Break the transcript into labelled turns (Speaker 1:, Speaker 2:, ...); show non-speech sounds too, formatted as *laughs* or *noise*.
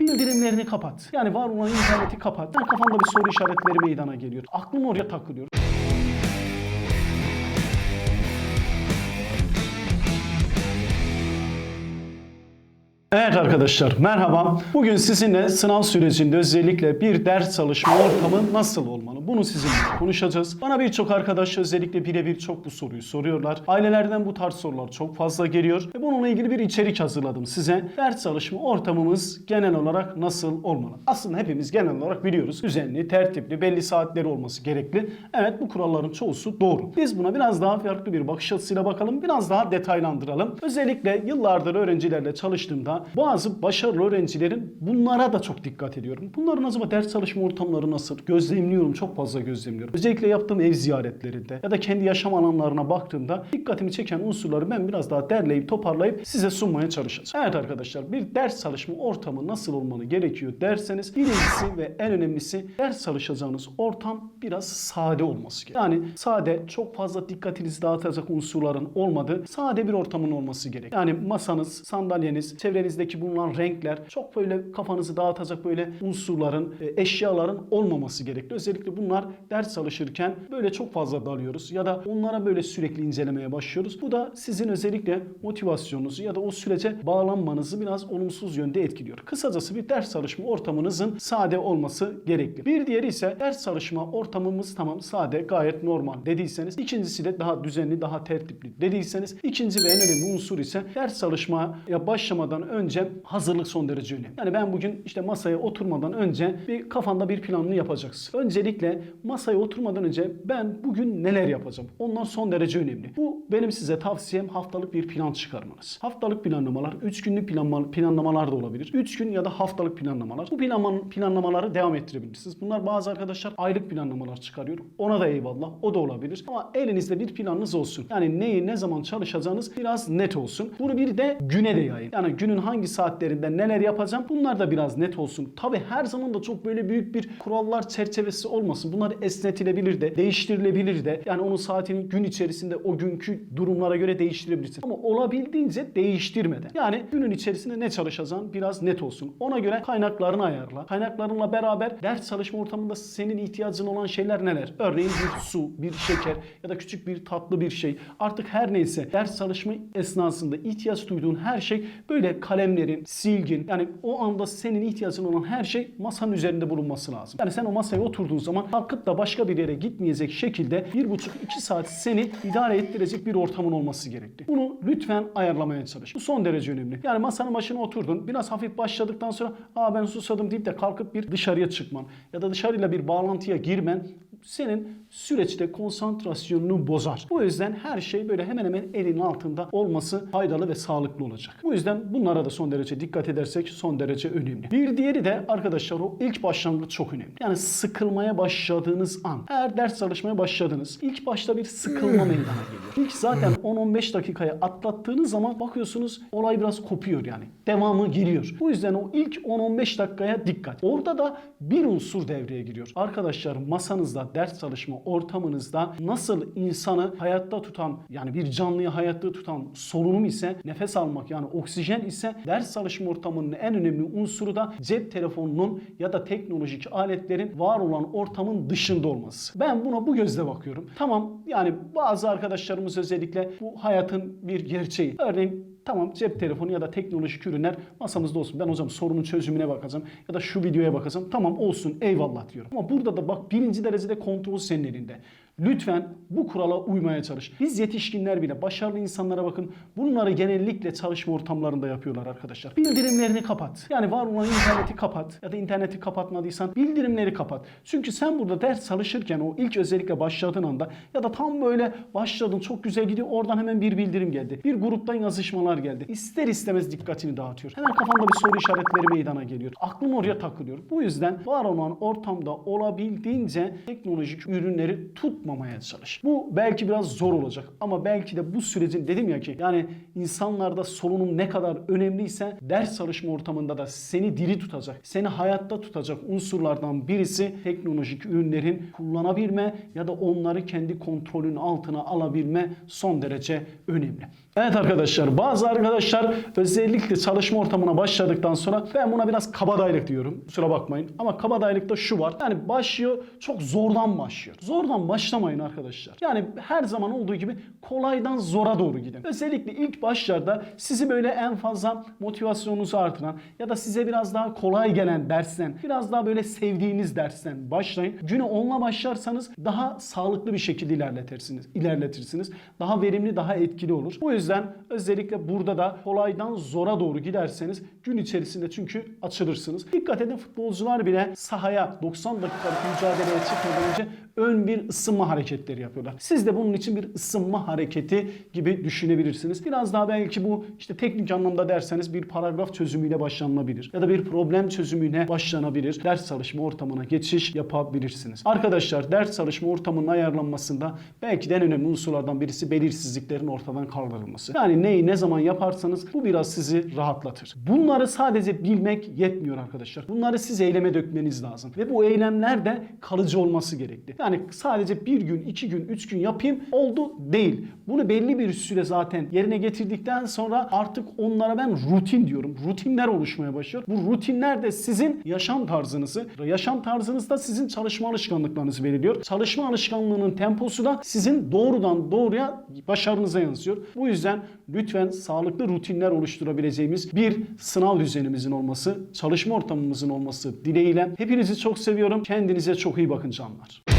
Speaker 1: Bildirimlerini kapat. Yani var olan interneti kapat. Yani kafanda bir soru işaretleri meydana geliyor. Aklın oraya takılıyor. Evet arkadaşlar merhaba. Bugün sizinle sınav sürecinde özellikle bir ders çalışma ortamı nasıl olmalı? Bunu sizinle konuşacağız. Bana birçok arkadaş özellikle birebir çok bu soruyu soruyorlar. Ailelerden bu tarz sorular çok fazla geliyor. Ve bununla ilgili bir içerik hazırladım size. Ders çalışma ortamımız genel olarak nasıl olmalı? Aslında hepimiz genel olarak biliyoruz. Düzenli, tertipli, belli saatleri olması gerekli. Evet bu kuralların çoğusu doğru. Biz buna biraz daha farklı bir bakış açısıyla bakalım. Biraz daha detaylandıralım. Özellikle yıllardır öğrencilerle çalıştığımda bazı başarılı öğrencilerin bunlara da çok dikkat ediyorum. Bunların acaba ders çalışma ortamları nasıl? Gözlemliyorum, çok fazla gözlemliyorum. Özellikle yaptığım ev ziyaretlerinde ya da kendi yaşam alanlarına baktığımda dikkatimi çeken unsurları ben biraz daha derleyip toparlayıp size sunmaya çalışacağım. Evet arkadaşlar bir ders çalışma ortamı nasıl olmalı gerekiyor derseniz birincisi ve en önemlisi ders çalışacağınız ortam biraz sade olması gerekiyor. Yani sade çok fazla dikkatinizi dağıtacak unsurların olmadığı sade bir ortamın olması gerekiyor. Yani masanız, sandalyeniz, çevrenizdeki bulunan renkler çok böyle kafanızı dağıtacak böyle unsurların, e, eşyaların olmaması gerekli. Özellikle bunlar ders çalışırken böyle çok fazla dalıyoruz ya da onlara böyle sürekli incelemeye başlıyoruz. Bu da sizin özellikle motivasyonunuzu ya da o sürece bağlanmanızı biraz olumsuz yönde etkiliyor. Kısacası bir ders çalışma ortamınızın sade olması gerekli. Bir diğeri ise ders çalışma ortamımız tamam sade gayet normal dediyseniz ikincisi de daha düzenli daha tertipli dediyseniz ikinci ve en önemli unsur ise ders çalışmaya başlamadan önce hazırlık son derece önemli. Yani ben bugün işte masaya oturmadan önce bir kafanda bir planını yapacaksın. Öncelikle masaya oturmadan önce ben bugün neler yapacağım? Onlar son derece önemli. Bu benim size tavsiyem haftalık bir plan çıkarmanız. Haftalık planlamalar, 3 günlük planlama- planlamalar da olabilir. 3 gün ya da haftalık planlamalar. Bu planlama, planlamaları devam ettirebilirsiniz. Bunlar bazı arkadaşlar aylık planlamalar çıkarıyor. Ona da eyvallah. O da olabilir. Ama elinizde bir planınız olsun. Yani neyi ne zaman çalışacağınız biraz net olsun. Bunu bir de güne de yayın. Yani günün hangi saatlerinde neler yapacağım bunlar da biraz net olsun. Tabi her zaman da çok böyle büyük bir kurallar çerçevesi olmasın. Bunlar esnetilebilir de, değiştirilebilir de. Yani onun saatini gün içerisinde o günkü durumlara göre değiştirebilirsin. Ama olabildiğince değiştirmeden. Yani günün içerisinde ne çalışacağın biraz net olsun. Ona göre kaynaklarını ayarla. Kaynaklarınla beraber ders çalışma ortamında senin ihtiyacın olan şeyler neler? Örneğin bir su, bir şeker ya da küçük bir tatlı bir şey. Artık her neyse ders çalışma esnasında ihtiyaç duyduğun her şey böyle kalemlerin, silgin yani o anda senin ihtiyacın olan her şey masanın üzerinde bulunması lazım. Yani sen o masaya oturduğun zaman kalkıp da başka bir yere gitmeyecek şekilde bir buçuk iki saat seni idare ettirecek bir ortamın olması gerekli. Bunu lütfen ayarlamaya çalış. Bu son derece önemli. Yani masanın başına oturdun biraz hafif başladıktan sonra aa ben susadım deyip de kalkıp bir dışarıya çıkman ya da dışarıyla bir bağlantıya girmen senin süreçte konsantrasyonunu bozar. Bu yüzden her şey böyle hemen hemen elin altında olması faydalı ve sağlıklı olacak. Bu yüzden bunlara da son derece dikkat edersek son derece önemli. Bir diğeri de arkadaşlar o ilk başlangıç çok önemli. Yani sıkılmaya başladığınız an. Eğer ders çalışmaya başladınız. ilk başta bir sıkılma *laughs* meydana geliyor. İlk zaten 10-15 dakikaya atlattığınız zaman bakıyorsunuz olay biraz kopuyor yani. Devamı geliyor. Bu yüzden o ilk 10-15 dakikaya dikkat. Orada da bir unsur devreye giriyor. Arkadaşlar masanızda, ders çalışma ortamınızda nasıl insanı hayatta tutan yani bir canlıyı hayatta tutan solunum ise nefes almak yani oksijen ise ders çalışma ortamının en önemli unsuru da cep telefonunun ya da teknolojik aletlerin var olan ortamın dışında olması. Ben buna bu gözle bakıyorum. Tamam yani bazı arkadaşlarımız özellikle bu hayatın bir gerçeği. Örneğin Tamam cep telefonu ya da teknolojik ürünler masamızda olsun. Ben zaman sorunun çözümüne bakacağım ya da şu videoya bakacağım. Tamam olsun eyvallah diyorum. Ama burada da bak birinci derecede kontrol senin elinde. Lütfen bu kurala uymaya çalış. Biz yetişkinler bile başarılı insanlara bakın. Bunları genellikle çalışma ortamlarında yapıyorlar arkadaşlar. Bildirimlerini kapat. Yani var olan interneti kapat. Ya da interneti kapatmadıysan bildirimleri kapat. Çünkü sen burada ders çalışırken o ilk özellikle başladığın anda ya da tam böyle başladın çok güzel gidiyor oradan hemen bir bildirim geldi. Bir gruptan yazışmalar geldi. İster istemez dikkatini dağıtıyor. Hemen kafanda bir soru işaretleri meydana geliyor. Aklın oraya takılıyor. Bu yüzden var olan ortamda olabildiğince teknolojik ürünleri tutmamaya çalış. Bu belki biraz zor olacak ama belki de bu sürecin dedim ya ki yani insanlarda solunum ne kadar önemliyse ders çalışma ortamında da seni diri tutacak, seni hayatta tutacak unsurlardan birisi teknolojik ürünlerin kullanabilme ya da onları kendi kontrolün altına alabilme son derece önemli. Evet arkadaşlar bazı arkadaşlar özellikle çalışma ortamına başladıktan sonra ben buna biraz kabadayılık diyorum. Kusura bakmayın ama kabadayılıkta şu var. Yani başlıyor çok zordan başlıyor. Zordan başlamayın arkadaşlar. Yani her zaman olduğu gibi kolaydan zora doğru gidin. Özellikle ilk başlarda sizi böyle en fazla motivasyonunuzu artıran ya da size biraz daha kolay gelen dersten, biraz daha böyle sevdiğiniz dersten başlayın. Güne onunla başlarsanız daha sağlıklı bir şekilde ilerletirsiniz. ilerletirsiniz. Daha verimli, daha etkili olur. Bu yüzden özellikle burada da kolaydan zora doğru giderseniz gün içerisinde çünkü açılırsınız. Dikkat edin futbolcular bile sahaya 90 dakikalık mücadeleye çıkmadan önce ön bir ısınma hareketleri yapıyorlar. Siz de bunun için bir ısınma hareketi gibi düşünebilirsiniz. Biraz daha belki bu işte teknik anlamda derseniz bir paragraf çözümüyle başlanabilir. Ya da bir problem çözümüyle başlanabilir. Ders çalışma ortamına geçiş yapabilirsiniz. Arkadaşlar ders çalışma ortamının ayarlanmasında belki de en önemli unsurlardan birisi belirsizliklerin ortadan kaldırılması. Yani neyi ne zaman yaparsanız bu biraz sizi rahatlatır. Bunları sadece bilmek yetmiyor arkadaşlar. Bunları siz eyleme dökmeniz lazım. Ve bu eylemler de kalıcı olması gerekli. Yani sadece bir gün, iki gün, üç gün yapayım oldu değil. Bunu belli bir süre zaten yerine getirdikten sonra artık onlara ben rutin diyorum. Rutinler oluşmaya başlıyor. Bu rutinler de sizin yaşam tarzınızı, yaşam tarzınız da sizin çalışma alışkanlıklarınızı belirliyor. Çalışma alışkanlığının temposu da sizin doğrudan doğruya başarınıza yansıyor. Bu yüzden lütfen sağlıklı rutinler oluşturabileceğimiz bir sınav düzenimizin olması, çalışma ortamımızın olması dileğiyle. Hepinizi çok seviyorum. Kendinize çok iyi bakın canlar.